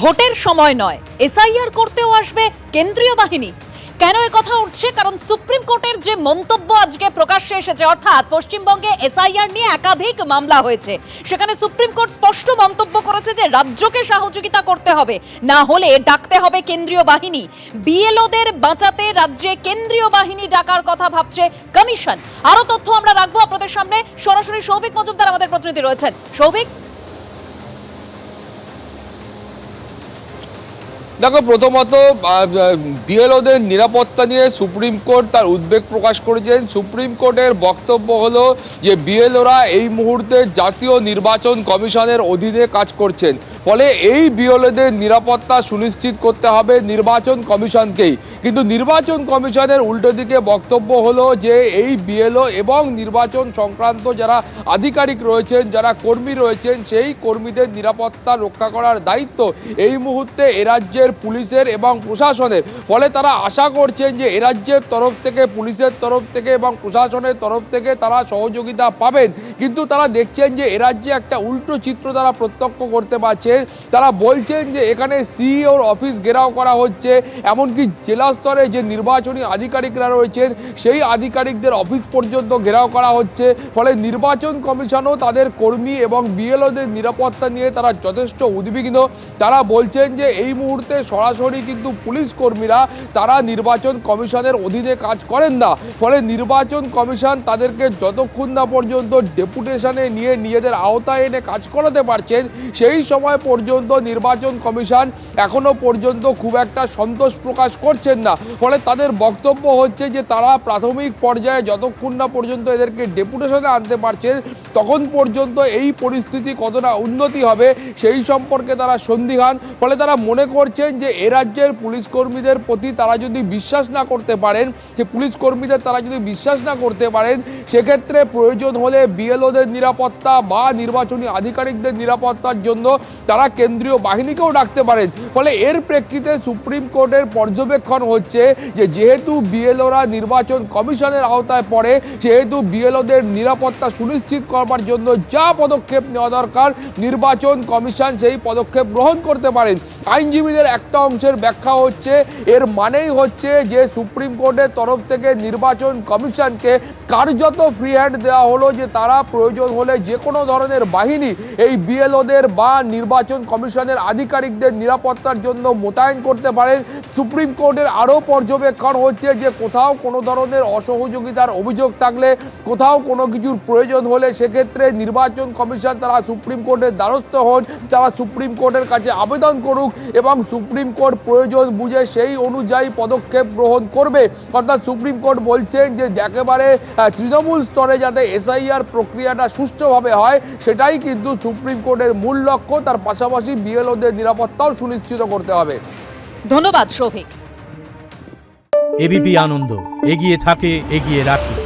ভোটের সময় নয়। এসআইআর করতেও আসবে কেন্দ্রীয় বাহিনী। কেন কথা উঠছে? কারণ সুপ্রিম কোর্টের যে মন্তব্য আজকে প্রকাশ্যে এসেছে, অর্থাৎ পশ্চিমবঙ্গে এসআইআর নিয়ে একাধিক মামলা হয়েছে। সেখানে সুপ্রিম কোর্ট স্পষ্ট মন্তব্য করেছে যে রাজ্যকে সহযোগিতা করতে হবে, না হলে ডাকতে হবে কেন্দ্রীয় বাহিনী। বিএলওদের বাঁচাতে রাজ্যে কেন্দ্রীয় বাহিনী ডাকার কথা ভাবছে কমিশন। আরও তথ্য আমরা রাখব আপনাদের সামনে। সরাসরি সৌভিক মজুমদার আমাদের প্রতিনিধি রয়েছেন। সৌভিক? দেখো, প্রথমত বিএলওদের নিরাপত্তা নিয়ে সুপ্রিম কোর্ট তার উদ্বেগ প্রকাশ করেছেন। সুপ্রিম কোর্টের বক্তব্য হলো যে, বিএলওরা এই মুহূর্তে জাতীয় নির্বাচন কমিশনের অধীনে কাজ করছেন। ফলে এই বিএলওদের নিরাপত্তা সুনিশ্চিত করতে হবে নির্বাচন কমিশনকেই। কিন্তু নির্বাচন কমিশনের উল্টো দিকে বক্তব্য হলো যে, এই বিএলও এবং নির্বাচন সংক্রান্ত যারা আধিকারিক রয়েছেন, যারা কর্মী রয়েছেন, সেই কর্মীদের নিরাপত্তা রক্ষা করার দায়িত্ব এই মুহূর্তে এ রাজ্যের পুলিশের এবং প্রশাসনের। ফলে তারা আশা করছেন যে এ রাজ্যের তরফ থেকে, পুলিশের তরফ থেকে এবং প্রশাসনের তরফ থেকে তারা সহযোগিতা পাবেন। কিন্তু তারা দেখছেন যে এ রাজ্যে একটা উল্টো চিত্র তারা প্রত্যক্ষ করতে পারছেন তারা বলছেন যে এখানে সিইওর অফিস ঘেরাও করা হচ্ছে। এমনকি জেলা স্তরে যে নির্বাচনী আধিকারিকরা রয়েছেন, সেই আধিকারিকদের অফিস পর্যন্ত ঘেরাও করা হচ্ছে। ফলে নির্বাচন কমিশনও তাদের কর্মী এবং বিএলওদের নিরাপত্তা নিয়ে তারা যথেষ্ট উদ্বিগ্ন। তারা বলছেন যে এই মুহূর্তে সরাসরি কিন্তু পুলিশ কর্মীরা, তারা নির্বাচন কমিশনের অধীনে কাজ করেন না। ফলে নির্বাচন কমিশন তাদেরকে যতক্ষণ না পর্যন্ত ডেপুটেশনে নিয়ে নিজেদের আওতায় এনে কাজ করাতে পারছেন, সেই সময় পর্যন্ত নির্বাচন কমিশন এখনও পর্যন্ত খুব একটা সন্তোষ প্রকাশ করছেন না। ফলে তাদের বক্তব্য হচ্ছে যে, তারা প্রাথমিক পর্যায়ে যতক্ষণ না পর্যন্ত এদেরকে ডেপুটেশনে আনতে পারছেন তখন পর্যন্ত এই পরিস্থিতি কতটা উন্নতি হবে সেই সম্পর্কে তারা সন্দিহান। ফলে তারা মনে করছেন যে এ রাজ্যের পুলিশ কর্মীদের প্রতি তারা যদি বিশ্বাস না করতে পারেন, যে পুলিশ কর্মীদের তারা যদি বিশ্বাস না করতে পারেন, সেক্ষেত্রে প্রয়োজন হলে বিএলওদের নিরাপত্তা বা নির্বাচনী আধিকারিকদের নিরাপত্তার জন্য তারা কেন্দ্রীয় বাহিনীকেও ডাকতে পারেন। ফলে এর প্রেক্ষিতে সুপ্রিম কোর্টের পর্যবেক্ষণ হচ্ছে যে যেহেতু বিএলওরা নির্বাচন কমিশনের আওতায় পড়ে, সেহেতু বিএলওদের নিরাপত্তা সুনিশ্চিত করবার জন্য যা পদক্ষেপ নেওয়া দরকার, নির্বাচন কমিশন সেই পদক্ষেপ গ্রহণ করতে পারেন। আইনজীবীদের একটা অংশের ব্যাখ্যা হচ্ছে, এর মানেই হচ্ছে যে সুপ্রিম কোর্টের তরফ থেকে নির্বাচন কমিশনকে কার্যত ফ্রি হ্যান্ড দেওয়া হলো যে তারা প্রয়োজন হলে যে কোনো ধরনের বাহিনী এই বিএলওদের বা নির্বাচন কমিশনের আধিকারিকদের নিরাপত্তার জন্য মোতায়েন করতে পারেন। সুপ্রিম কোর্টের আরও পর্যবেক্ষণ হচ্ছে যে কোথাও কোনো ধরনের অসহযোগিতার অভিযোগ থাকলে, কোথাও কোনো কিছুর প্রয়োজন হলে সেক্ষেত্রে নির্বাচন কমিশন তারা সুপ্রিম কোর্টের দ্বারস্থ হন তারা সুপ্রিম কোর্টের কাছে আবেদন করুক এবং সুপ্রিম কোর্ট প্রয়োজন বুঝে সেই অনুযায়ী পদক্ষেপ গ্রহণ করবে। অর্থাৎ সুপ্রিম কোর্ট বলছেন যে একেবারে তৃণমূল স্তরে যাতে এসআইআর প্রক্রিয়াটা সুষ্ঠুভাবে হয় সেটাই কিন্তু সুপ্রিম কোর্টের মূল লক্ষ্য। তার পাশাপাশি বিএলওদের নিরাপত্তাও সুনিশ্চিত করতে হবে। ধন্যবাদ সৌভিক এবিপি আনন্দ এগিয়ে থাকে এগিয়ে রাখে।